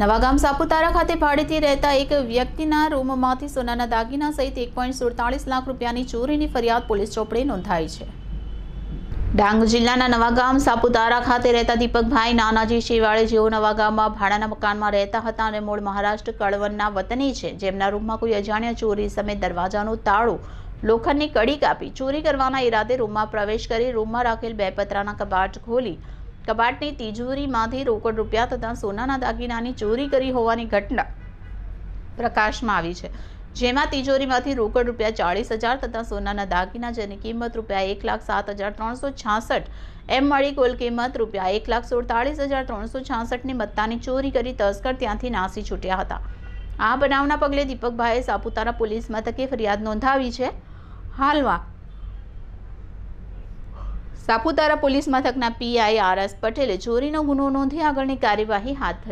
નવાગામ સાપુતારા ખાતે ભાડેથી રહેતા એક વ્યક્તિના રૂમમાંથી સોનાના દાગીના સહિત એક લાખ રૂપિયાની ચોરીની ફરિયાદ પોલીસ ચોપડે નોંધાઈ છે. ડાંગ જિલ્લાના નવાગામ સાપુતારા ખાતે રહેતા દીપકભાઈ નાનાજી શિવાળે જેઓ નવાગામમાં ભાડાના મકાનમાં રહેતા હતા અને મૂળ મહારાષ્ટ્ર કળવણના વતની છે, જેમના રૂમમાં કોઈ અજાણ્યા ચોરી સમયે દરવાજાનું તાળું, લોખંડની કડી કાપી ચોરી કરવાના ઈરાદે રૂમમાં પ્રવેશ કરી રૂમમાં રાખેલ બે પતરાના કબાટ ખોલી કબાટની તિજોરીમાંથી રોકડ રૂપિયા તથા સોનાના દાગીનાની ચોરી કરી હોવાની ઘટના પ્રકાશમાં આવી છે. જેમાં તિજોરીમાંથી રોકડ રૂપિયા ચાળીસ હજાર તથા સોનાના દાગીના જેની કિંમત રૂપિયા એક લાખ સાત હજાર ત્રણસો છાસઠ એમ મળી કુલ કિંમત રૂપિયા એક લાખ સુડતાળીસ હજાર ત્રણસો છાસઠની મત્તાની ચોરી કરી તસ્કર ત્યાંથી નાસી છૂટ્યા હતા. આ બનાવના પગલે દીપકભાઈએ સાપુતારા પોલીસ મથકે ફરિયાદ નોંધાવી છે. હાલમાં સાપુતારા પોલીસ મથકના પીઆઈ આર એસ પટેલે ચોરીનો ગુનો નોંધી આગળની કાર્યવાહી હાથ ધરી.